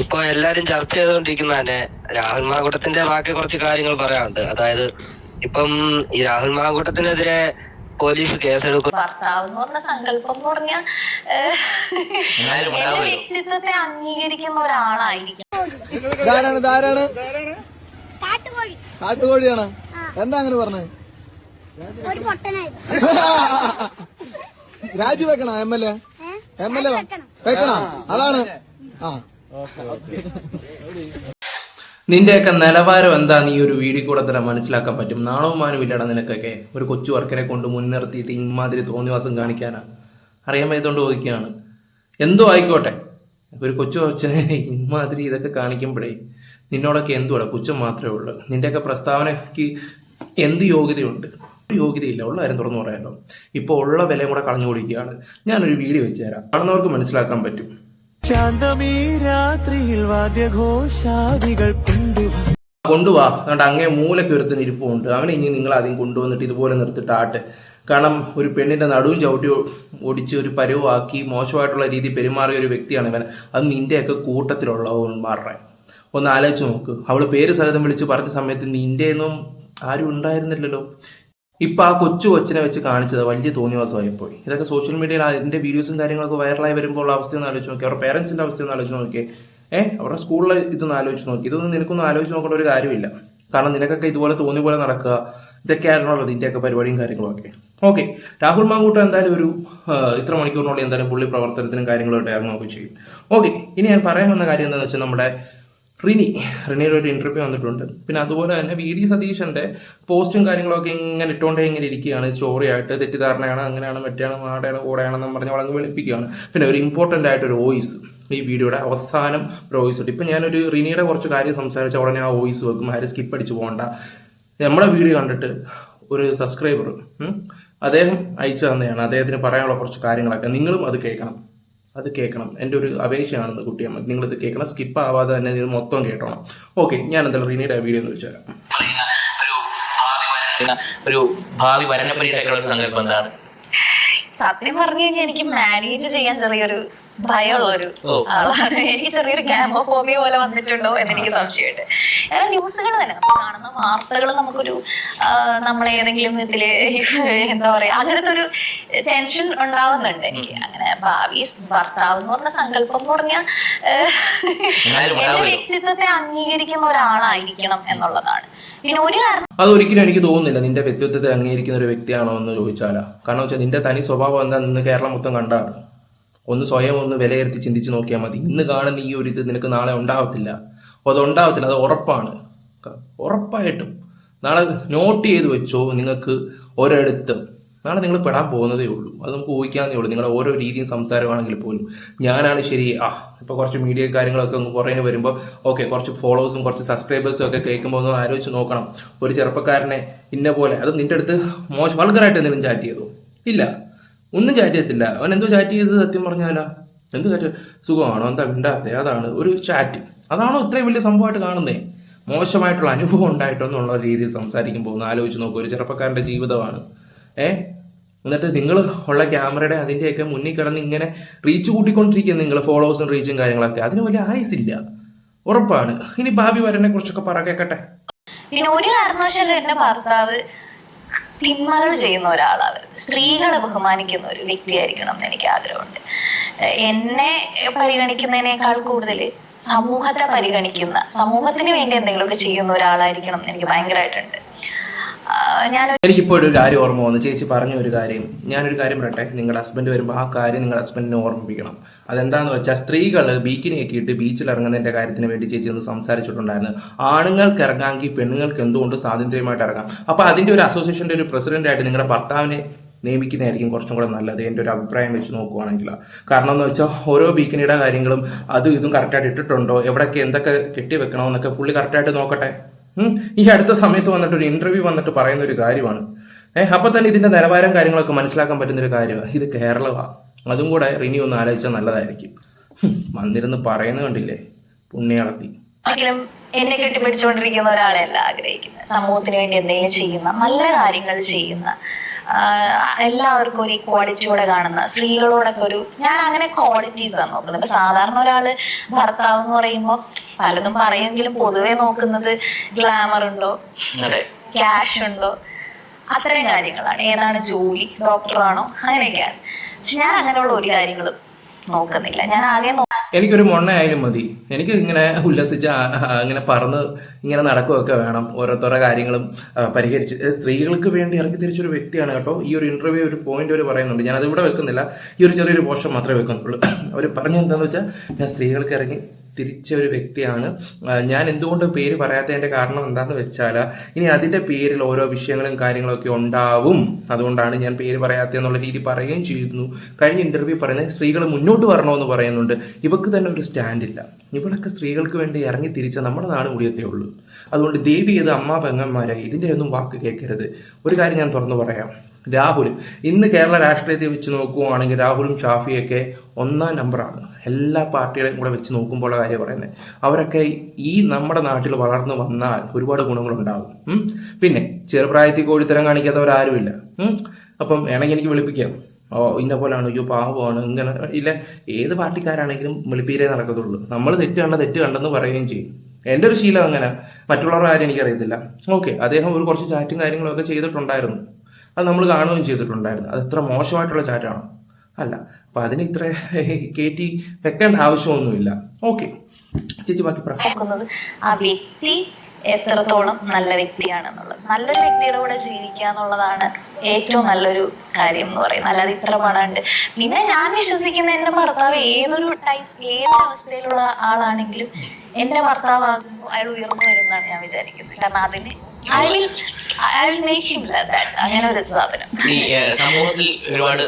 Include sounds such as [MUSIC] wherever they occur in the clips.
ഇപ്പൊ എല്ലാരും ചർച്ച ചെയ്തുകൊണ്ടിരിക്കുന്ന തന്നെ രാഹുൽ മാങ്കൂട്ടത്തിന്റെ ബാക്കി കുറച്ച് കാര്യങ്ങൾ പറയാനുണ്ട്. അതായത് ഇപ്പം ഈ രാഹുൽ മാങ്കൂട്ടത്തിനെതിരെ പോലീസ് കേസെടുക്കും. ഭർത്താവ് എന്ന് പറഞ്ഞ സങ്കല്പം എന്ന് എന്റെ വ്യക്തിത്വത്തെ അംഗീകരിക്കുന്ന ഒരാളായിരിക്കും. ധാരാണ് ധാരാണ് കാട്ടുകോഴിയാണ്. എന്താ അങ്ങനെ പറഞ്ഞത് [LAUGHS] രാജിവെക്കണ? M L A? M L A വെക്കണ? അതാണ്. ആ. നിന്റെയൊക്കെ നിലവാരം എന്താന്ന് ഈ ഒരു വീഡിയോ കൂടെ തന്നെ മനസ്സിലാക്കാൻ പറ്റും? നാണവും മാനവും നിനക്കൊക്കെ ഒരു കൊച്ചു വർക്കനെ കൊണ്ട് മുൻനിർത്തിയിട്ട് ഇമാതിരി തോന്നിവാസം കാണിക്കാനാ. അറിയാൻ വയ്യതുകൊണ്ട് ചോദിക്കുകയാണ്. എന്തോ ആയിക്കോട്ടെ. ഒരു കൊച്ചു അച്ഛനെ ഇമാതിരി ഇതൊക്കെ കാണിക്കുമ്പോഴേ നിന്നോടൊക്കെ എന്തുവാടാ? പുച്ഛം മാത്രമേ ഉള്ളൂ. നിന്റെയൊക്കെ പ്രസ്താവനയ്ക്ക് എന്ത് യോഗ്യതയുണ്ട്? യോഗ്യതയില്ല. ഉള്ള കാര്യം തുറന്നു പറയാമല്ലോ ഇപ്പോൾ ഉള്ള വിലയും കൂടെ കളഞ്ഞു കൊടുക്കുകയാണ് ഞാനൊരു വീഡിയോ വെച്ചുതരാം കാണുന്നവർക്ക് മനസ്സിലാക്കാൻ പറ്റും. ശാന്തമീ രാത്രിയിൽ അങ്ങേ മൂലയ്ക്ക് ഒരുത്തിന് ഇരിപ്പുണ്ട്. അവനെ ഇനി നിങ്ങൾ ആദ്യം കൊണ്ടുവന്നിട്ട് ഇതുപോലെ നിർത്തിട്ട് ആട്ട് കാരണം ഒരു പെണ്ണിന്റെ നടുവും ചവിട്ടി ഓടിച്ച് ഒരു പരുവാക്കി മോശമായിട്ടുള്ള രീതി പെരുമാറിയ ഒരു വ്യക്തിയാണ് ഇവൻ. അത് നിന്റെയൊക്കെ കൂട്ടത്തിലുള്ളവന്മാരുടെ ഒന്ന് ആലോചിച്ച് നോക്ക്. അവൾ പേര് സഹിതം വിളിച്ച് പറഞ്ഞ സമയത്ത് നിന്റെയൊന്നും ആരും ഉണ്ടായിരുന്നില്ലല്ലോ. ഇപ്പൊ ആ കൊച്ചു കൊച്ചിനെ വെച്ച് കാണിച്ചത് വലിയ തോന്നിവാസമായി പോയി ഇതൊക്കെ സോഷ്യൽ മീഡിയയിൽ അതിന്റെ വീഡിയോസും കാര്യങ്ങളൊക്കെ വൈറലായി വരുമ്പോൾ ഉള്ള അവസ്ഥ ഒന്ന് ആലോചിച്ച് നോക്കി അവരുടെ പേരൻസിന്റെ അവസ്ഥ ഒന്ന് ആലോചിച്ച് നോക്കിയേ. ഏഹ് അവരുടെ സ്കൂളിലെ ഇതൊന്ന് ആലോചിച്ച് നോക്കി ഇതൊന്നും നിനക്കൊന്നും ആലോചിച്ച് നോക്കേണ്ട ഒരു കാര്യമില്ല. കാരണം നിനക്കൊക്കെ ഇതുപോലെ തോന്നി പോലെ നടക്കുക. ഇതൊക്കെയായിരുന്നുള്ളത് ഇതിന്റെയൊക്കെ പരിപാടിയും കാര്യങ്ങളൊക്കെ. ഓക്കെ രാഹുൽ മാങ്കൂട്ട എന്തായാലും ഒരു ഇത്ര മണിക്കൂറിനുള്ളിൽ എന്തായാലും പുള്ളി പ്രവർത്തനത്തിനും കാര്യങ്ങളും ഇറങ്ങുകയൊക്കെ ചെയ്യും. ഓക്കെ ഇനി ഞാൻ പറയാൻ വന്ന കാര്യം എന്താണെന്ന് വെച്ചാൽ നമ്മുടെ റിനി റിനിയുടെ ഒരു ഇന്റർവ്യൂ വന്നിട്ടുണ്ട്. പിന്നെ അതുപോലെ തന്നെ വി ഡി സതീശന്റെ പോസ്റ്റും കാര്യങ്ങളൊക്കെ ഇങ്ങനെ ഇട്ടുകൊണ്ടേ ഇങ്ങനെ ഇരിക്കുകയാണ്. സ്റ്റോറി ആയിട്ട് തെറ്റിദ്ധാരണയാണ് അങ്ങനെയാണ് മറ്റാണ് മാടയാണ് കൂടെയാണെന്ന് പറഞ്ഞ് വളങ്ങ് വിളിപ്പിക്കുകയാണ് പിന്നെ ഒരു ഇമ്പോർട്ടന്റ് ആയിട്ട് ഒരു വോയിസ് ഈ വീഡിയോയുടെ അവസാനം ഒരു വോയിസ് ഉണ്ട്. ഇപ്പം ഞാനൊരു റിനിയുടെ കുറച്ച് കാര്യം സംസാരിച്ച ഉടനെ ആ വോയിസ് വെക്കും. ആരും സ്കിപ്പ് അടിച്ച് പോകണ്ട. നമ്മുടെ വീഡിയോ കണ്ടിട്ട് ഒരു സബ്സ്ക്രൈബർ അദ്ദേഹം അയച്ചു തന്നെയാണ്. അദ്ദേഹത്തിന് പറയാനുള്ള കുറച്ച് കാര്യങ്ങളൊക്കെ നിങ്ങളും അത് കേൾക്കണം. അത് കേൾക്കണം. എന്റെ ഒരു അപേക്ഷയാണെന്ന് കുട്ടിയമ്മ നിങ്ങളിത് കേൾക്കണം. സ്കിപ്പ് ആവാതെ തന്നെ ഇത് മൊത്തം കേട്ടോണം. ഓക്കെ ഞാൻ എന്തായാലും റീനയുടെ വീഡിയോ എന്ന് വെച്ചാൽ ഒരു ഭാവി സങ്കല്പം എന്താണ്? സത്യം പറഞ്ഞു കഴിഞ്ഞാൽ എനിക്ക് മാനേജ് ചെയ്യാൻ ചെറിയൊരു ഭയമുള്ള ഒരു ഓ. ആളാണ്. എനിക്ക് ചെറിയൊരു ഗ്യാമോഫോബിയ പോലെ വന്നിട്ടുണ്ടോ എന്ന് എനിക്ക് സംശയമുണ്ട്. കാരണം ന്യൂസുകൾ തന്നെ. കാണുന്ന വാർത്തകൾ നമുക്കൊരു നമ്മളെ ഏതെങ്കിലും ഇതിൽ എന്താ പറയാ അങ്ങനത്തെ ഒരു ടെൻഷൻ ഉണ്ടാവുന്നുണ്ട് എനിക്ക്. അങ്ങനെ ഭാവി ഭർത്താവ് എന്ന് പറഞ്ഞ സങ്കല്പം എന്ന് പറഞ്ഞാൽ എന്റെ വ്യക്തിത്വത്തെ അംഗീകരിക്കുന്ന ഒരാളായിരിക്കണം എന്നുള്ളതാണ്. പിന്നെ ഒരു കാരണം അതൊരിക്കലും എനിക്ക് തോന്നുന്നില്ല നിന്റെ വ്യക്തിത്വത്തെ അംഗീകരിക്കുന്ന ഒരു വ്യക്തിയാണോ എന്ന് ചോദിച്ചാലാ. കാരണം വെച്ചാൽ നിന്റെ തനി സ്വഭാവം എന്താ നിന്ന് കേരളം മൊത്തം കണ്ടാണ് ഒന്ന് സ്വയം ഒന്ന് വിലയിരുത്തി ചിന്തിച്ച് നോക്കിയാൽ മതി. ഇന്ന് കാണുന്ന ഈ ഒരു ഇത് നിനക്ക് നാളെ ഉണ്ടാവത്തില്ല. അത് ഉണ്ടാവത്തില്ല. അത് ഉറപ്പാണ്. ഉറപ്പായിട്ടും. നാളെ നോട്ട് ചെയ്ത് വെച്ചോ നിങ്ങൾക്ക് ഒരിടത്ത്. നാളെ നിങ്ങൾ പെടാൻ പോകുന്നതേ ഉള്ളൂ. അത് നമുക്ക് ഊഹിക്കാവുന്നേ ഉള്ളൂ. നിങ്ങളുടെ ഓരോ രീതിയും സംസാരമാണെങ്കിൽ പോലും. ഞാനാണ് ശരി ആ ഇപ്പോൾ കുറച്ച് മീഡിയ കാര്യങ്ങളൊക്കെ കുറേ വരുമ്പോൾ ഓക്കെ കുറച്ച് ഫോളോവേഴ്സും കുറച്ച് സബ്സ്ക്രൈബേഴ്സും ഒക്കെ കേൾക്കുമ്പോൾ ഒന്ന് ആലോചിച്ച് നോക്കണം. ഒരു ചെറുപ്പക്കാരനെ ഇന്ന പോലെ അത് നിന്റെ അടുത്ത് മോശം വൾഗറായിട്ട് എന്തെങ്കിലും ചാറ്റ് ചെയ്തോ? ഇല്ല. ഒന്നും ചാറ്റ് ചെയ്യത്തില്ല അവൻ എന്തോ ചാറ്റ് ചെയ്തത് സത്യം പറഞ്ഞാലോ? എന്ത് ചാറ്റ് സുഖമാണോ? എന്താ മിണ്ടാത്തെ? അതാണ് ഒരു ചാറ്റ് അതാണോ ഇത്രയും വലിയ സംഭവമായിട്ട് കാണുന്നത് മോശമായിട്ടുള്ള അനുഭവം ഉണ്ടായിട്ടോ എന്നുള്ള രീതിയിൽ സംസാരിക്കുമ്പോൾ ഒന്ന് ആലോചിച്ച് നോക്കൂ. ഒരു ചെറുപ്പക്കാരന്റെ ജീവിതമാണ്. ഏ? എന്നിട്ട് നിങ്ങൾ ഉള്ള ക്യാമറയുടെ അതിന്റെയൊക്കെ മുന്നിൽ കിടന്ന് ഇങ്ങനെ റീച്ച് കൂട്ടിക്കൊണ്ടിരിക്കുക നിങ്ങൾ ഫോളോവേഴ്സും റീച്ചും കാര്യങ്ങളൊക്കെ. അതിന് വലിയ ആയുസില്ല ഉറപ്പാണ്. ഇനി ഭാവി വരനെ കുറിച്ചൊക്കെ പറ കേക്കട്ടെ? പിന്നെ ഒരു കാരണവശാലും എന്റെ ഭർത്താവ് തിന്മകൾ ചെയ്യുന്ന ഒരാളാണ്. സ്ത്രീകളെ ബഹുമാനിക്കുന്ന ഒരു വ്യക്തിയായിരിക്കണം എന്ന് എനിക്ക് ആഗ്രഹമുണ്ട്. എന്നെ പരിഗണിക്കുന്നതിനേക്കാൾ കൂടുതൽ സമൂഹത്തെ പരിഗണിക്കുന്ന സമൂഹത്തിന് വേണ്ടി എന്തെങ്കിലുമൊക്കെ ചെയ്യുന്ന ഒരാളായിരിക്കണം എന്ന് എനിക്ക് ഭയങ്കരമായിട്ടുണ്ട്. ഞാൻ എനിക്കിപ്പോൾ ഒരു കാര്യം ഓർമ്മ വന്നു. ചേച്ചി പറഞ്ഞ ഒരു കാര്യം. ഞാനൊരു കാര്യം പറയട്ടെ? നിങ്ങളുടെ ഹസ്ബൻഡ് വരുമ്പോൾ ആ കാര്യം നിങ്ങളുടെ ഹസ്ബൻഡിനെ ഓർമ്മിപ്പിക്കണം. അതെന്താന്ന് വെച്ചാൽ സ്ത്രീകൾ ബീക്കിനെയൊക്കെ ഇട്ട് ബീച്ചിൽ ഇറങ്ങുന്നതിന്റെ കാര്യത്തിന് വേണ്ടി ചേച്ചി ഒന്ന് സംസാരിച്ചിട്ടുണ്ടായിരുന്നു. ആണുങ്ങൾക്ക് ഇറങ്ങാമെങ്കിൽ പെണ്ണുങ്ങൾക്ക് എന്തുകൊണ്ട് സ്വാതന്ത്ര്യമായിട്ട് ഇറങ്ങാം? അപ്പോൾ അതിന്റെ ഒരു അസോസിയേഷന്റെ ഒരു പ്രസിഡന്റ് ആയിട്ട് നിങ്ങളുടെ ഭർത്താവിനെ നിയമിക്കുന്നതായിരിക്കും കുറച്ചും കൂടെ നല്ലത്. എന്റെ ഒരു അഭിപ്രായം വെച്ച് നോക്കുവാണെങ്കിൽ. കാരണം എന്ന് വെച്ചാൽ ഓരോ ബീക്കിനിയുടെ കാര്യങ്ങളും അതും ഇതും കറക്റ്റായിട്ട് ഇട്ടിട്ടുണ്ടോ? എവിടെയൊക്കെ എന്തൊക്കെ കെട്ടി വെക്കണമെന്നൊക്കെ പുള്ളി കറക്റ്റായിട്ട് നോക്കട്ടെ. ഈ അടുത്ത സമയത്ത് വന്നിട്ട് ഒരു ഇന്റർവ്യൂ വന്നിട്ട് പറയുന്ന ഒരു കാര്യമാണ്. ഏഹ് അപ്പൊ തന്നെ ഇതിന്റെ നിലവാരം കാര്യങ്ങളൊക്കെ മനസ്സിലാക്കാൻ പറ്റുന്ന ഒരു കാര്യമാണ്. ഇത് കേരളമാണ് അതും കൂടെ റിനി ഒന്ന് ആലോചിച്ചാൽ നല്ലതായിരിക്കും. വന്നിരുന്ന് പറയുന്നത് കണ്ടില്ലേ? പുണ്യാളത്തി എന്നെ കെട്ടിപ്പിടിച്ചുകൊണ്ടിരിക്കുന്ന ഒരാളെയല്ല ആഗ്രഹിക്കുന്നത്. സമൂഹത്തിന് വേണ്ടി എന്തെങ്കിലും ചെയ്യുന്ന നല്ല കാര്യങ്ങൾ ചെയ്യുന്ന എല്ലാവർക്കും ഒരു ഇക്വാളിറ്റിയോടെ കാണുന്ന സ്ത്രീകളോടൊക്കെ ഒരു ഞാൻ അങ്ങനെ ക്വാളിറ്റീസ് ആണ് നോക്കുന്നത്. ഇപ്പൊ സാധാരണ ഒരാൾ ഭർത്താവ് എന്ന് പറയുമ്പോൾ പലതും പറയുമെങ്കിലും പൊതുവെ നോക്കുന്നത് ഗ്ലാമർ ഉണ്ടോ? ക്യാഷ് ഉണ്ടോ? അത്തരം കാര്യങ്ങളാണ്. ഏതാണ് ജോലി ഡോക്ടറാണോ അങ്ങനെയൊക്കെയാണ്. പക്ഷെ ഞാൻ അങ്ങനെയുള്ള ഒരു കാര്യങ്ങളും നോക്കുന്നില്ല. ഞാൻ ആകെ എനിക്കൊരു മൊണ്ണയായാലും മതി. എനിക്ക് ഇങ്ങനെ ഉല്ലസിച്ച് ഇങ്ങനെ പറന്ന് ഇങ്ങനെ നടക്കുകയൊക്കെ വേണം. ഓരോരുത്തരുടെ കാര്യങ്ങളും പരിഹരിച്ച്. സ്ത്രീകൾക്ക് വേണ്ടി ഇറങ്ങി തിരിച്ചൊരു വ്യക്തിയാണ് കേട്ടോ. ഈ ഒരു ഇന്റർവ്യൂ ഒരു പോയിന്റ് അവർ പറയുന്നുണ്ട്. ഞാനത് ഇവിടെ വെക്കുന്നില്ല. ഈ ഒരു ചെറിയൊരു പോഷൻ മാത്രമേ വെക്കുന്നുള്ളൂ. അവർ പറഞ്ഞെന്താന്ന് വെച്ചാൽ ഞാൻ സ്ത്രീകൾക്ക് ഇറങ്ങി തിരിച്ച ഒരു വ്യക്തിയാണ് ഞാൻ എന്തുകൊണ്ട് പേര് പറയാത്തതിന്റെ കാരണം എന്താണെന്ന് വെച്ചാൽ ഇനി അതിന്റെ പേരിൽ ഓരോ വിഷയങ്ങളും കാര്യങ്ങളൊക്കെ ഉണ്ടാവും. അതുകൊണ്ടാണ് ഞാൻ പേര് പറയാത്തതെന്നുള്ള രീതി പറയുകയും ചെയ്യുന്നു. കഴിഞ്ഞ ഇന്റർവ്യൂ പറയുന്നത് സ്ത്രീകൾ മുന്നോട്ട് വരണമെന്ന് പറയുന്നുണ്ട്. ഇവക്ക് തന്നെ ഒരു സ്റ്റാൻഡ് ഇല്ല. ഇവളൊക്കെ സ്ത്രീകൾക്ക് വേണ്ടി ഇറങ്ങി തിരിച്ച നമ്മുടെ നാട് കൂടിയത്തേ ഉള്ളൂ. അതുകൊണ്ട് ദേവി ഏത് അമ്മ പെങ്ങന്മാരെ ഇതിന്റെ ഒന്നും വാക്ക് കേൾക്കരുത്. ഒരു കാര്യം ഞാൻ തുറന്നു പറയാം. രാഹുൽ ഇന്ന് കേരള രാഷ്ട്രീയത്തെ വെച്ച് നോക്കുകയാണെങ്കിൽ രാഹുലും ഷാഫിയൊക്കെ ഒന്നാം നമ്പറാണ്. എല്ലാ പാർട്ടികളെയും കൂടെ വെച്ച് നോക്കുമ്പോഴുള്ള കാര്യം പറയുന്നത്. അവരൊക്കെ ഈ നമ്മുടെ നാട്ടിൽ വളർന്നു വന്നാൽ ഒരുപാട് ഗുണങ്ങളുണ്ടാകും. പിന്നെ ചെറുപ്രായത്തിൽ കോഴിത്തരം കാണിക്കാത്തവരാരുമില്ല. അപ്പം വേണമെങ്കിൽ എനിക്ക് വിളിപ്പിക്കാം. ഓ ഇന്ന പോലാണ് അയ്യോ പാവമാണ് ഇങ്ങനെ ഇല്ല ഏത് പാർട്ടിക്കാരാണെങ്കിലും വെളുപ്പീരേ നടക്കത്തുള്ളൂ. നമ്മൾ തെറ്റ് കണ്ട തെറ്റ് കണ്ടെന്ന് പറയുകയും ചെയ്യും. എന്റെ ഒരു ശീലം അങ്ങനെ. മറ്റുള്ളവരുടെ കാര്യം എനിക്കറിയത്തില്ല. ഓക്കെ അദ്ദേഹം ഒരു കുറച്ച് ചാറ്റും കാര്യങ്ങളൊക്കെ ചെയ്തിട്ടുണ്ടായിരുന്നു. അത് നമ്മൾ കാണുകയും ചെയ്തിട്ടുണ്ടായിരുന്നു. അത് എത്ര മോശമായിട്ടുള്ള ചാറ്റാണോ? അല്ല. അപ്പം അതിന് ഇത്ര [LAUGHS] കയറ്റി വെക്കേണ്ട ആവശ്യമൊന്നുമില്ല. ഓക്കെ. ചേച്ചി ബാക്കി ആ വ്യക്തി എത്രത്തോളം നല്ല വ്യക്തിയാണെന്നുള്ളത്. നല്ലൊരു വ്യക്തിയുടെ കൂടെ ജീവിക്കുക എന്നുള്ളതാണ് ഏറ്റവും നല്ലൊരു കാര്യം എന്ന് പറയുന്നത്. അല്ലാതെ ഇത്ര പണമുണ്ട് പിന്നെ ഞാൻ വിശ്വസിക്കുന്ന എന്റെ ഭർത്താവ് ഏതൊരു ടൈപ്പ് ഏതൊരു അവസ്ഥയിലുള്ള ആളാണെങ്കിലും എന്റെ ഭർത്താവാകുമ്പോൾ അയാൾ ഉയർന്നു വരും എന്നാണ് ഞാൻ വിചാരിക്കുന്നത്. കാരണം അതിന് ഈ സമൂഹത്തിൽ ഒരുപാട്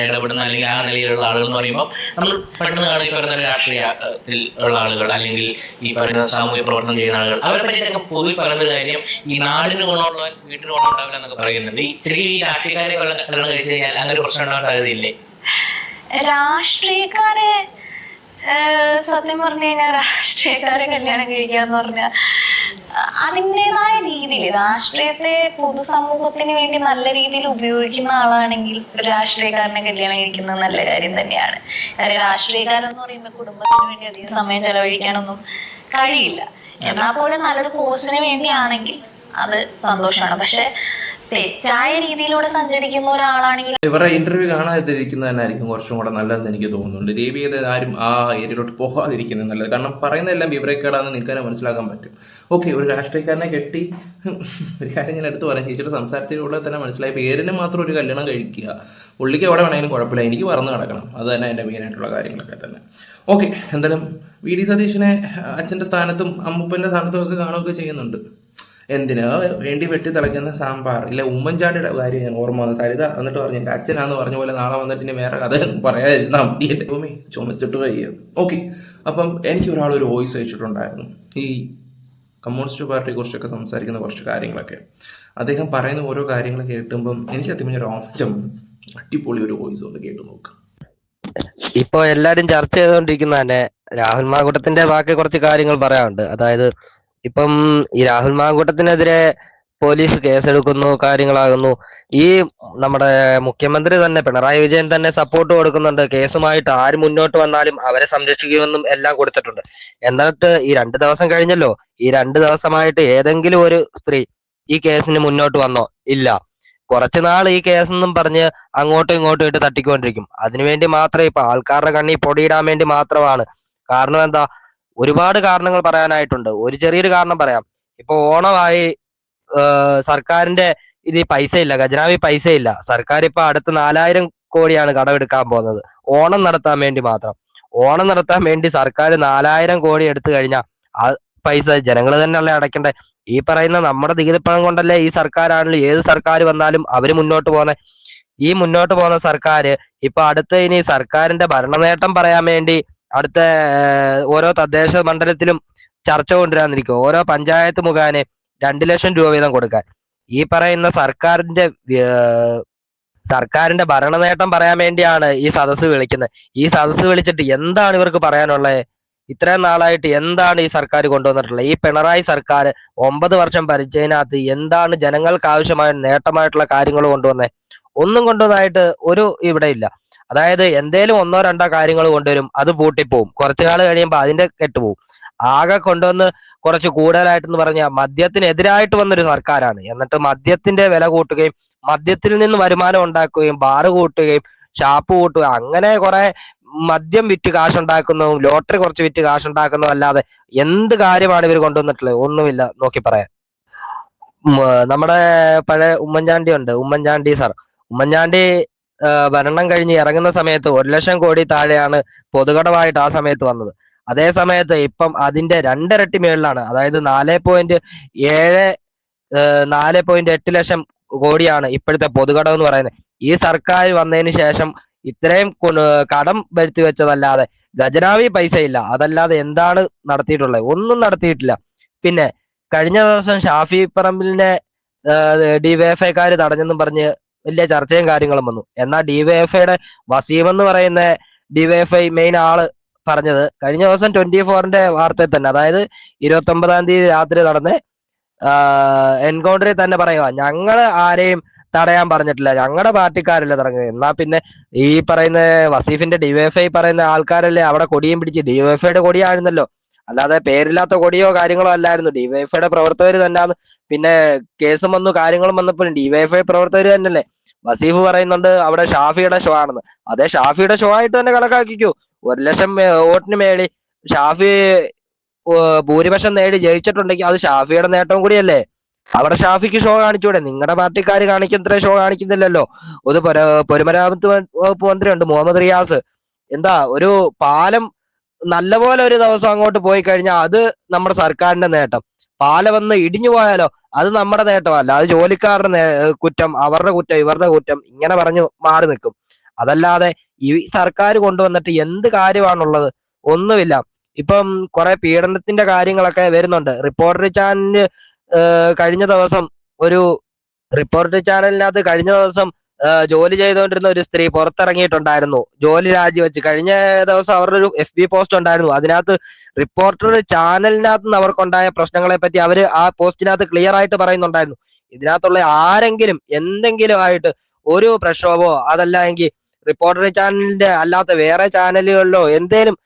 ഇടപെടുന്ന അല്ലെങ്കിൽ ആ നിലയിലുള്ള ആളുകൾ എന്ന് പറയുമ്പോൾ നമ്മൾ പെട്ടെന്ന് കാണുന്ന ഈ പറയുന്ന രാഷ്ട്രീയത്തിൽ ഉള്ള ആളുകൾ അല്ലെങ്കിൽ ഈ പറയുന്ന സാമൂഹ്യ പ്രവർത്തനം ചെയ്യുന്ന ആളുകൾ അവരെ പറ്റിയിട്ടൊക്കെ പൊതുവിൽ പറയുന്ന കാര്യം ഈ നാടിന് ഗുണമുള്ളവൻ വീട്ടിന് ഗുണമുണ്ടാവില്ല എന്നൊക്കെ പറയുന്നുണ്ട്. ഈ ശരിക്കും ഈ രാഷ്ട്രീയക്കാരെ കല്യാണം കല്യാണം കഴിച്ചു കഴിഞ്ഞാൽ അങ്ങനെ ഒരു പ്രശ്നം ഉണ്ടാവാൻ സാധ്യതയില്ലേ? രാഷ്ട്രീയക്കാരെ സത്യം പറഞ്ഞു കഴിഞ്ഞാൽ രാഷ്ട്രീയക്കാരെ കല്യാണം കഴിക്കുക എന്ന് പറഞ്ഞാൽ അതിന്റെതായ രീതിയിൽ രാഷ്ട്രീയത്തെ പൊതുസമൂഹത്തിന് വേണ്ടി നല്ല രീതിയിൽ ഉപയോഗിക്കുന്ന ആളാണെങ്കിൽ ഒരു രാഷ്ട്രീയക്കാരനെ കല്യാണം കഴിക്കുന്നത് നല്ല കാര്യം തന്നെയാണ്. കാര്യം രാഷ്ട്രീയക്കാരൻ എന്ന് പറയുമ്പോൾ കുടുംബത്തിന് വേണ്ടി അധികം സമയം ചെലവഴിക്കാനൊന്നും കഴിയില്ല. എന്നാൽ പോലും നല്ലൊരു കോഴ്സിന് വേണ്ടിയാണെങ്കിൽ അത് സന്തോഷമാണ്. പക്ഷെ തെറ്റായ രീതിയിലൂടെ സഞ്ചരിക്കുന്ന ഒരാളാണെങ്കിൽ ഇവരുടെ ഇന്റർവ്യൂ കാണാതിരിക്കുന്നത് തന്നെ ആയിരിക്കും കുറച്ചും കൂടെ നല്ലതെന്ന് എനിക്ക് തോന്നുന്നുണ്ട്. ചെയ്ത് ആരും ആ ഏരിയയിലോട്ട് പോകാതിരിക്കുന്നത് നല്ലത്. കാരണം പറയുന്നതെല്ലാം വിവരക്കേടാന്ന് നിൽക്കാനും മനസ്സിലാക്കാൻ പറ്റും. ഓക്കെ ഒരു രാഷ്ട്രീയക്കാരനെ കെട്ടി ഒരു കാര്യം ഞാൻ എടുത്ത് പറയാം. ചേച്ചിയുടെ സംസാരത്തിലൂടെ തന്നെ മനസ്സിലായി. പേരിന് മാത്രം ഒരു കല്യാണം കഴിക്കുക. പുള്ളിക്ക് എവിടെ വേണമെങ്കിലും കുഴപ്പമില്ല. എനിക്ക് പറന്ന് കിടക്കണം. അത് തന്നെ എന്റെ മെയിനായിട്ടുള്ള കാര്യങ്ങളൊക്കെ തന്നെ. ഓക്കെ എന്തായാലും വി. ഡി. സതീഷിനെ അച്ഛന്റെ സ്ഥാനത്തും അമ്മൂപ്പന്റെ സ്ഥാനത്തും ഒക്കെ കാണുകയൊക്കെ ചെയ്യുന്നുണ്ട്. എന്തിനാ വേണ്ടി വെട്ടി തിളയ്ക്കുന്ന സാമ്പാർ? ഇല്ല ഉമ്മൻചാണ്ടിയുടെ കാര്യം ഞാൻ ഓർമ്മ വന്നു. സരിത എന്നിട്ട് പറഞ്ഞു എന്റെ അച്ഛനാന്ന് പറഞ്ഞ പോലെ നാളെ വന്നിട്ട് ഇനി വേറെ കഥ പറയാതിരുന്നാ മതി. ഭൂമി ചുമച്ചിട്ട് വയ്യ ഓക്കെ. അപ്പം എനിക്ക് ഒരാൾ ഒരു വോയിസ് അയച്ചിട്ടുണ്ടായിരുന്നു. ഈ കമ്മ്യൂണിസ്റ്റ് പാർട്ടിയെ കുറിച്ചൊക്കെ സംസാരിക്കുന്ന കുറച്ച് കാര്യങ്ങളൊക്കെ. അദ്ദേഹം പറയുന്ന ഓരോ കാര്യങ്ങൾ കേട്ടുമ്പം എനിക്ക് അത്യാവശ്യം ഒരു രോമച്ചം അടിപൊളി ഒരു വോയിസ് ഒന്ന് കേട്ടു നോക്ക്. ഇപ്പോ എല്ലാരും ചർച്ച ചെയ്തുകൊണ്ടിരിക്കുന്ന തന്നെ രാഹുൽ മാകുട്ടത്തിന്റെ ബാക്കി കുറച്ച് കാര്യങ്ങൾ പറയാനുണ്ട്. അതായത് ഇപ്പം ഈ രാഹുൽ മാങ്കൂട്ടത്തിനെതിരെ പോലീസ് കേസെടുക്കുന്നു കാര്യങ്ങളാകുന്നു. ഈ നമ്മുടെ മുഖ്യമന്ത്രി തന്നെ പിണറായി വിജയൻ തന്നെ സപ്പോർട്ട് കൊടുക്കുന്നുണ്ട്. കേസുമായിട്ട് ആര് മുന്നോട്ട് വന്നാലും അവരെ സംരക്ഷിക്കുമെന്നും എല്ലാം കൊടുത്തിട്ടുണ്ട്. എന്നിട്ട് ഈ രണ്ട് ദിവസം കഴിഞ്ഞല്ലോ ഈ രണ്ട് ദിവസമായിട്ട് ഏതെങ്കിലും ഒരു സ്ത്രീ ഈ കേസിന് മുന്നോട്ട് വന്നോ? ഇല്ല. കുറച്ചു നാൾ ഈ കേസെന്നും പറഞ്ഞ് അങ്ങോട്ടും ഇങ്ങോട്ടും ഇട്ട് തട്ടിക്കൊണ്ടിരിക്കും. അതിനുവേണ്ടി മാത്രമേ ഇപ്പൊ ആൾക്കാരുടെ കണ്ണി പൊടിയിടാൻ വേണ്ടി മാത്രമാണ്. കാരണം എന്താ? ഒരുപാട് കാരണങ്ങൾ പറയാനായിട്ടുണ്ട്. ഒരു ചെറിയൊരു കാരണം പറയാം. ഇപ്പൊ ഓണമായി സർക്കാരിന്റെ ഇത് പൈസ ഇല്ല ഖജനാവി പൈസ ഇല്ല സർക്കാർ ഇപ്പൊ അടുത്ത നാലായിരം കോടിയാണ് കടമെടുക്കാൻ പോകുന്നത്. ഓണം നടത്താൻ വേണ്ടി മാത്രം. ഓണം നടത്താൻ വേണ്ടി സർക്കാർ നാലായിരം കോടി എടുത്തു കഴിഞ്ഞാൽ ആ പൈസ ജനങ്ങൾ തന്നെയല്ലേ അടയ്ക്കണ്ടേ? ഈ പറയുന്ന നമ്മുടെ നികുതിപ്പണം കൊണ്ടല്ലേ ഈ സർക്കാരാണല്ലോ ഏത് സർക്കാർ വന്നാലും അവർ മുന്നോട്ട് പോകുന്നത് ഈ മുന്നോട്ട് പോകുന്ന സർക്കാർ ഇപ്പൊ അടുത്ത ഇനി സർക്കാരിന്റെ ഭരണനേട്ടം പറയാൻ വേണ്ടി അടുത്ത ഏർ, ഓരോ തദ്ദേശ മണ്ഡലത്തിലും ചർച്ച കൊണ്ടുവരാന്നിരിക്കും ഓരോ പഞ്ചായത്ത് മുഖാനെ രണ്ട് ലക്ഷം രൂപ വീതം കൊടുക്കാൻ. ഈ പറയുന്ന സർക്കാരിന്റെ സർക്കാരിന്റെ ഭരണ നേട്ടം പറയാൻ വേണ്ടിയാണ് ഈ സദസ്സ് വിളിക്കുന്നത്. ഈ സദസ്സ് വിളിച്ചിട്ട് എന്താണ് ഇവർക്ക് പറയാനുള്ളത് ഇത്രയും നാളായിട്ട് എന്താണ് ഈ സർക്കാർ കൊണ്ടുവന്നിട്ടുള്ളത്? ഈ പിണറായി സർക്കാർ ഒമ്പത് വർഷം ഭരിച്ചതിനകത്ത് എന്താണ് ജനങ്ങൾക്ക് ആവശ്യമായ നേട്ടമായിട്ടുള്ള കാര്യങ്ങൾ കൊണ്ടുവന്നത് ഒന്നും കൊണ്ടുവന്നായിട്ട് ഒരു ഇവിടെ ഇല്ല. അതായത് എന്തേലും ഒന്നോ രണ്ടോ കാര്യങ്ങൾ കൊണ്ടുവരും അത് പൂട്ടിപ്പോവും. കുറച്ചു കാലം കഴിയുമ്പോൾ അതിന്റെ കെട്ടുപോകും ആകെ കൊണ്ടുവന്ന് കുറച്ച് കൂടുതലായിട്ടെന്ന് പറഞ്ഞാൽ മദ്യത്തിനെതിരായിട്ട് വന്നൊരു സർക്കാരാണ്. എന്നിട്ട് മദ്യത്തിന്റെ വില കൂട്ടുകയും മദ്യത്തിൽ നിന്ന് വരുമാനം ഉണ്ടാക്കുകയും ബാറ് കൂട്ടുകയും ഷാപ്പ് കൂട്ടുക അങ്ങനെ കുറെ മദ്യം വിറ്റ് കാശുണ്ടാക്കുന്നതും ലോട്ടറി കുറച്ച് വിറ്റ് കാശുണ്ടാക്കുന്നതും അല്ലാതെ എന്ത് കാര്യമാണ് ഇവർ കൊണ്ടുവന്നിട്ടുള്ളത്? ഒന്നുമില്ല. നോക്കി പറയാൻ നമ്മുടെ പഴയ ഉമ്മൻചാണ്ടി ഉണ്ട്. ഉമ്മൻചാണ്ടി സാർ. ഉമ്മൻചാണ്ടി ഭരണം കഴിഞ്ഞ് ഇറങ്ങുന്ന സമയത്ത് ഒരു ലക്ഷം കോടി താഴെയാണ് പൊതുകടമായിട്ട് ആ സമയത്ത് വന്നത്. അതേ സമയത്ത് ഇപ്പം അതിന്റെ രണ്ടിരട്ടി മേളിലാണ്. അതായത് നാല് പോയിന്റ് ഏഴ് നാല് പോയിന്റ് എട്ട് ലക്ഷം കോടിയാണ് ഇപ്പോഴത്തെ പൊതുകടം എന്ന് പറയുന്നത്. ഈ സർക്കാർ വന്നതിന് ശേഷം ഇത്രയും കടം വരുത്തി വെച്ചതല്ലാതെ ഖജനാവി പൈസ ഇല്ല അതല്ലാതെ എന്താണ് നടത്തിയിട്ടുള്ളത്? ഒന്നും നടത്തിയിട്ടില്ല. പിന്നെ കഴിഞ്ഞ ദിവസം ഷാഫി പറമ്പിലിനെ ഡിവൈഎഫ്ഐക്കാർ തടഞ്ഞെന്നും പറഞ്ഞ് വലിയ ചർച്ചയും കാര്യങ്ങളും വന്നു. എന്നാൽ ഡിവൈഎഫ്ഐയുടെ വസീം എന്ന് പറയുന്ന ഡിവൈഎഫ്ഐ മെയിൻ ആൾ പറഞ്ഞത് കഴിഞ്ഞ ദിവസം ട്വന്റി ഫോറിന്റെ വാർത്തയിൽ തന്നെ അതായത് ഇരുപത്തി ഒമ്പതാം തീയതി രാത്രി നടന്ന എൻകൗണ്ടറിൽ തന്നെ പറയുക ഞങ്ങൾ ആരെയും തടയാൻ പറഞ്ഞിട്ടില്ല. ഞങ്ങളുടെ പാർട്ടിക്കാരല്ലേ തുടങ്ങിയത് എന്നാ പിന്നെ ഈ പറയുന്ന വസീഫിന്റെ ഡിവൈഎഫ്ഐ പറയുന്ന ആൾക്കാരല്ലേ അവിടെ കൊടിയും പിടിച്ച്. ഡിവൈഎഫ്ഐയുടെ കൊടിയായിരുന്നല്ലോ അല്ലാതെ പേരില്ലാത്ത കൊടിയോ കാര്യങ്ങളോ അല്ലായിരുന്നു. ഡിവൈഎഫ്ഐയുടെ പ്രവർത്തകർ തന്നെയാണ് പിന്നെ കേസും വന്നു കാര്യങ്ങളും വന്നപ്പോഴും ഡിവൈഎഫ്ഐ പ്രവർത്തകർ തന്നെയല്ലേ? വസീഫ് പറയുന്നുണ്ട് അവിടെ ഷാഫിയുടെ ഷോ ആണെന്ന്. അതെ ഷാഫിയുടെ ഷോ ആയിട്ട് തന്നെ കണക്കാക്കിക്കൂ. ഒരു ലക്ഷം വോട്ടിന് മേളി ഷാഫി ഭൂരിപക്ഷം നേടി ജയിച്ചിട്ടുണ്ടെങ്കിൽ അത് ഷാഫിയുടെ നേട്ടവും കൂടിയല്ലേ? അവിടെ ഷാഫിക്ക് ഷോ കാണിച്ചൂടെ? നിങ്ങളുടെ പാർട്ടിക്കാർ കാണിക്കുന്ന ഷോ കാണിക്കുന്നില്ലല്ലോ. ഒരു പൊര- പൊരുമരാമത്ത് വകുപ്പ് മന്ത്രിയുണ്ട് മുഹമ്മദ് റിയാസ്. എന്താ ഒരു പാലം നല്ലപോലെ ഒരു ദിവസം അങ്ങോട്ട് പോയി കഴിഞ്ഞാൽ അത് നമ്മുടെ സർക്കാരിന്റെ നേട്ടം. പാലം വന്ന് ഇടിഞ്ഞു പോയാലോ? അത് നമ്മുടെ നേട്ടമല്ല. അത് ജോലിക്കാരുടെ കുറ്റം അവരുടെ കുറ്റം ഇവരുടെ കുറ്റം ഇങ്ങനെ പറഞ്ഞു മാറി നിൽക്കും. അതല്ലാതെ ഈ സർക്കാർ കൊണ്ടുവന്നിട്ട് എന്ത് കാര്യമാണുള്ളത്? ഒന്നുമില്ല. ഇപ്പം കുറെ പീഡനത്തിന്റെ കാര്യങ്ങളൊക്കെ വരുന്നുണ്ട്. റിപ്പോർട്ടർ ചാനലിന് കഴിഞ്ഞ ദിവസം ഒരു റിപ്പോർട്ടർ ചാനലിനകത്ത് കഴിഞ്ഞ ദിവസം ജോലി ചെയ്തുകൊണ്ടിരുന്ന ഒരു സ്ത്രീ പുറത്തിറങ്ങിയിട്ടുണ്ടായിരുന്നു. ജോലി രാജിവെച്ച് കഴിഞ്ഞ ദിവസം അവരുടെ ഒരു എഫ് ബി പോസ്റ്റ് ഉണ്ടായിരുന്നു. അതിനകത്ത് റിപ്പോർട്ടർ ചാനലിനകത്ത് നിന്ന് അവർക്കുണ്ടായ പ്രശ്നങ്ങളെ പറ്റി അവർ ആ പോസ്റ്റിനകത്ത് ക്ലിയർ ആയിട്ട് പറയുന്നുണ്ടായിരുന്നു. ഇതിനകത്തുള്ള ആരെങ്കിലും എന്തെങ്കിലും ആയിട്ട് ഒരു പ്രക്ഷോഭമോ അതല്ല എങ്കിൽ റിപ്പോർട്ടർ ചാനലിന്റെ അല്ലാത്ത വേറെ ചാനലുകളിലോ എന്തേലും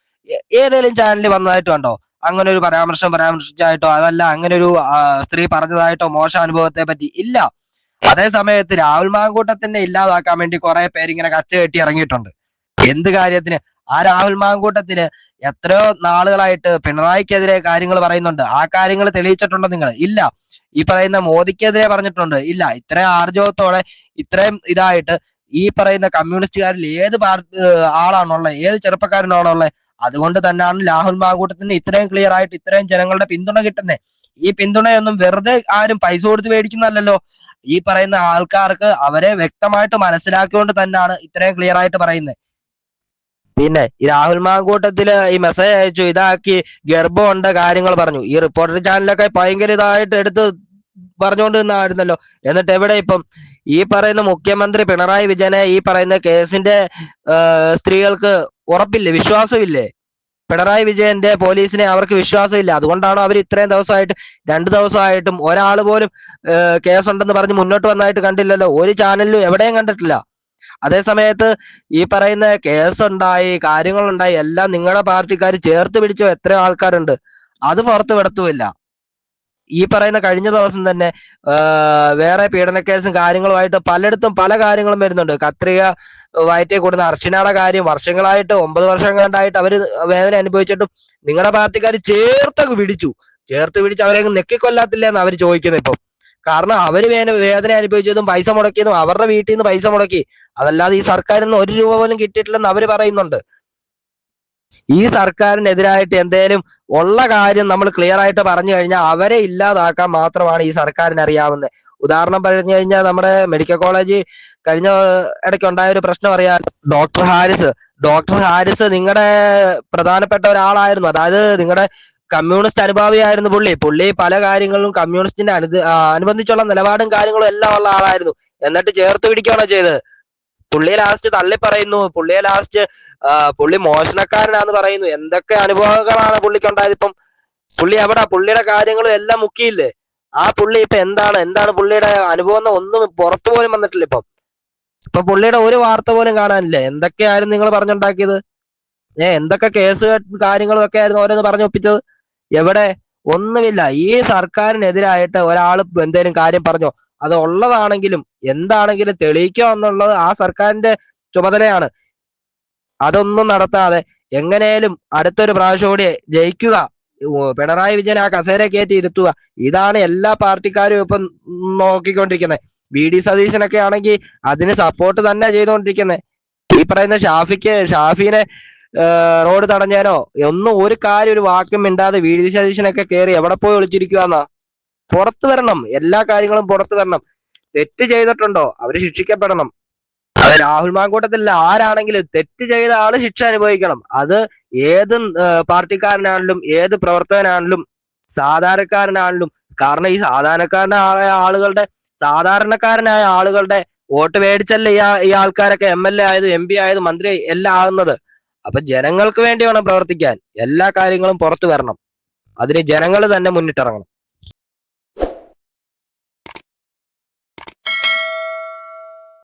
ഏതെങ്കിലും ചാനലിൽ വന്നതായിട്ട് കണ്ടോ? അങ്ങനെ ഒരു പരാമർശം പരാമർശിച്ചായിട്ടോ അതല്ല അങ്ങനെ ഒരു സ്ത്രീ പറഞ്ഞതായിട്ടോ മോശം അനുഭവത്തെ പറ്റി ഇല്ല. അതേ സമയത്ത് രാഹുൽ മാങ്കൂട്ടത്തിനെ ഇല്ലാതാക്കാൻ വേണ്ടി കുറെ പേര് ഇങ്ങനെ കച്ച കെട്ടി ഇറങ്ങിയിട്ടുണ്ട്. എന്ത് കാര്യത്തിന്? ആ രാഹുൽ മാങ്കൂട്ടത്തിന് എത്രയോ നാളുകളായിട്ട് പിണറായിക്കെതിരെ കാര്യങ്ങൾ പറയുന്നുണ്ട്. ആ കാര്യങ്ങൾ തെളിയിച്ചിട്ടുണ്ടോ നിങ്ങൾ ഇല്ല. ഈ പറയുന്ന മോദിക്കെതിരെ പറഞ്ഞിട്ടുണ്ട്. ഇല്ല. ഇത്രയും ആർജവത്തോടെ ഇത്രയും ഇതായിട്ട് ഈ പറയുന്ന കമ്മ്യൂണിസ്റ്റുകാരിൽ ഏത് പാർട്ടി ആളാണുള്ളത് ഏത് ചെറുപ്പക്കാരനാണുള്ളത് അതുകൊണ്ട് തന്നെയാണ് രാഹുൽ മാങ്കൂട്ടത്തിന് ഇത്രയും ക്ലിയർ ആയിട്ട് ഇത്രയും ജനങ്ങളുടെ പിന്തുണ കിട്ടുന്നത് ഈ പിന്തുണയൊന്നും വെറുതെ ആരും പൈസ കൊടുത്ത് മേടിക്കുന്നതല്ലല്ലോ. ഈ പറയുന്ന ആൾക്കാർക്ക് അവരെ വ്യക്തമായിട്ട് മനസ്സിലാക്കിക്കൊണ്ട് തന്നെയാണ് ഇത്രയും ക്ലിയർ ആയിട്ട് പറയുന്നത്. പിന്നെ ഈ രാഹുൽ മാങ്കൂട്ടത്തിൽ ഈ മെസ്സേജ് അയച്ചു ഇതാക്കി ഗർഭമുണ്ട് കാര്യങ്ങൾ പറഞ്ഞു. ഈ റിപ്പോർട്ടർ ചാനലൊക്കെ ഭയങ്കര ഇതായിട്ട് എടുത്ത് പറഞ്ഞുകൊണ്ട് നിന്നായിരുന്നല്ലോ എന്നിട്ട് എവിടെ ഇപ്പം? ഈ പറയുന്ന മുഖ്യമന്ത്രി പിണറായി വിജയനെ ഈ പറയുന്ന കേസിന്റെ സ്ത്രീകൾക്ക് ഉറപ്പില്ലേ? വിശ്വാസമില്ലേ? പിണറായി വിജയന്റെ പോലീസിനെ അവർക്ക് വിശ്വാസമില്ല. അതുകൊണ്ടാണ് അവർ ഇത്രയും ദിവസമായിട്ട് രണ്ട് ദിവസമായിട്ടും ഒരാൾ പോലും കേസുണ്ടെന്ന് പറഞ്ഞ് മുന്നോട്ട് വന്നായിട്ട് കണ്ടില്ലല്ലോ. ഒരു ചാനലിലും എവിടെയും കണ്ടിട്ടില്ല. അതേ സമയത്ത് ഈ പറയുന്ന കേസുണ്ടായി കാര്യങ്ങളുണ്ടായി എല്ലാം നിങ്ങളുടെ പാർട്ടിക്കാർ ചേർത്ത് പിടിച്ചോ എത്രയോ ആൾക്കാരുണ്ട്. അത് പുറത്തു വിടത്തുമില്ല. ഈ പറയുന്ന കഴിഞ്ഞ ദിവസം തന്നെ വേറെ പീഡനക്കേസും കാര്യങ്ങളുമായിട്ട് പലയിടത്തും പല കാര്യങ്ങളും വരുന്നുണ്ട്. കത്രിക വയറ്റി കൂടുന്ന അർച്ചനയുടെ കാര്യം വർഷങ്ങളായിട്ട് ഒമ്പത് വർഷം കണ്ടായിട്ട് അവർ വേദന അനുഭവിച്ചിട്ടും നിങ്ങളുടെ പാർട്ടിക്കാർ ചേർത്തങ്ങ് പിടിച്ചു. ചേർത്ത് പിടിച്ച് അവരെ നെക്കിക്കൊല്ലാത്തില്ല എന്ന് അവർ ചോദിക്കുന്നത് ഇപ്പം. കാരണം അവർ വേദന അനുഭവിച്ചതും പൈസ മുടക്കിയതും അവരുടെ വീട്ടിൽ നിന്ന് പൈസ മുടക്കി. അതല്ലാതെ ഈ സർക്കാരിൽ നിന്ന് ഒരു രൂപ പോലും കിട്ടിയിട്ടില്ലെന്ന് അവർ പറയുന്നുണ്ട്. ഈ സർക്കാരിനെതിരായിട്ട് എന്തേലും ഉള്ള കാര്യം നമ്മൾ ക്ലിയർ ആയിട്ട് പറഞ്ഞു കഴിഞ്ഞാൽ അവരെ ഇല്ലാതാക്കാൻ മാത്രമാണ് ഈ സർക്കാരിന് അറിയാവുന്നത്. ഉദാഹരണം പറഞ്ഞു കഴിഞ്ഞാൽ നമ്മുടെ മെഡിക്കൽ കോളേജ് കഴിഞ്ഞ ഇടയ്ക്ക് ഉണ്ടായ ഒരു പ്രശ്നം അറിയാൻ ഡോക്ടർ ഹാരിസ്. ഡോക്ടർ ഹാരിസ് നിങ്ങളുടെ പ്രധാനപ്പെട്ട ഒരാളായിരുന്നു. അതായത് നിങ്ങളുടെ കമ്മ്യൂണിസ്റ്റ് അനുഭാവിയായിരുന്നു പുള്ളി. പുള്ളി പല കാര്യങ്ങളും കമ്മ്യൂണിസ്റ്റിന്റെ അനു അനുബന്ധിച്ചുള്ള നിലപാടും കാര്യങ്ങളും എല്ലാം ഉള്ള ആളായിരുന്നു. എന്നിട്ട് ചേർത്ത് പിടിക്കുകയാണോ ചെയ്തത്? പുള്ളിയെ ലാസ്റ്റ് തള്ളി പറയുന്നു പുള്ളിയെ ലാസ്റ്റ് പുള്ളി മോഷണക്കാരനാന്ന് പറയുന്നു. എന്തൊക്കെ അനുഭവങ്ങളാണ് പുള്ളിക്ക് ഉണ്ടായത് ഇപ്പം? പുള്ളി എവിടെ? പുള്ളിയുടെ കാര്യങ്ങളും എല്ലാം മുക്കിയില്ലേ? ആ പുള്ളി ഇപ്പൊ എന്താണ്? എന്താണ് പുള്ളിയുടെ അനുഭവം ഒന്നും പുറത്തു പോലും വന്നിട്ടില്ല ഇപ്പം. ഇപ്പൊ പുള്ളിയുടെ ഒരു വാർത്ത പോലും കാണാനില്ല? എന്തൊക്കെയായിരുന്നു നിങ്ങൾ പറഞ്ഞുണ്ടാക്കിയത്? ഏ എന്തൊക്കെ കേസ് കാര്യങ്ങളും ഒക്കെ ആയിരുന്നു ഓരോന്ന് പറഞ്ഞു ഒപ്പിച്ചത്? എവിടെ? ഒന്നുമില്ല. ഈ സർക്കാരിനെതിരായിട്ട് ഒരാൾ എന്തേലും കാര്യം പറഞ്ഞോ? അത് ഉള്ളതാണെങ്കിലും എന്താണെങ്കിലും തെളിയിക്കുക എന്നുള്ളത് ആ സർക്കാരിന്റെ ചുമതലയാണ്. അതൊന്നും നടത്താതെ എങ്ങനെയും അടുത്തൊരു പ്രാവശ്യം കൂടി ജയിക്കുക. പിണറായി വിജയൻ ആ കസേര കയറ്റി ഇരുത്തുക. ഇതാണ് എല്ലാ പാർട്ടിക്കാരും ഇപ്പം നോക്കിക്കൊണ്ടിരിക്കുന്നത്. വി ഡി സതീശനൊക്കെ ആണെങ്കിൽ അതിന് സപ്പോർട്ട് തന്നെ ചെയ്തുകൊണ്ടിരിക്കുന്നത് ഈ പറയുന്ന ഷാഫിക്ക് ഷാഫിനെ റോഡ് തടഞ്ഞാനോ ഒന്നും ഒരു കാര്യം ഒരു വാക്കും മിണ്ടാതെ വി ഡി സതീശനൊക്കെ കയറി എവിടെ പോയി ഒളിച്ചിരിക്കുവാന്നാ? പുറത്തു വരണം. എല്ലാ കാര്യങ്ങളും പുറത്തു വരണം. തെറ്റ് ചെയ്തിട്ടുണ്ടോ? അവർ ശിക്ഷിക്കപ്പെടണം. അത് രാഹുൽ മാങ്കൂട്ടത്തിൽ ആരാണെങ്കിലും തെറ്റ് ചെയ്ത ആൾ ശിക്ഷ അനുഭവിക്കണം. അത് ഏത് പാർട്ടിക്കാരനാണെങ്കിലും ഏത് പ്രവർത്തകനാണെങ്കിലും സാധാരണക്കാരനാണെങ്കിലും കാരണം ഈ സാധാരണക്കാരനായ ആളുകളുടെ സാധാരണക്കാരനായ ആളുകളുടെ വോട്ട് മേടിച്ചല്ലേ ഈ ആൾക്കാരൊക്കെ എം എൽ എ ആയത് എം പി ആയത് മന്ത്രി എല്ലാം ആകുന്നത്. അപ്പൊ ജനങ്ങൾക്ക് വേണ്ടി വേണം പ്രവർത്തിക്കാൻ. എല്ലാ കാര്യങ്ങളും പുറത്തു വരണം. അതിന് ജനങ്ങൾ തന്നെ മുന്നിട്ടിറങ്ങണം.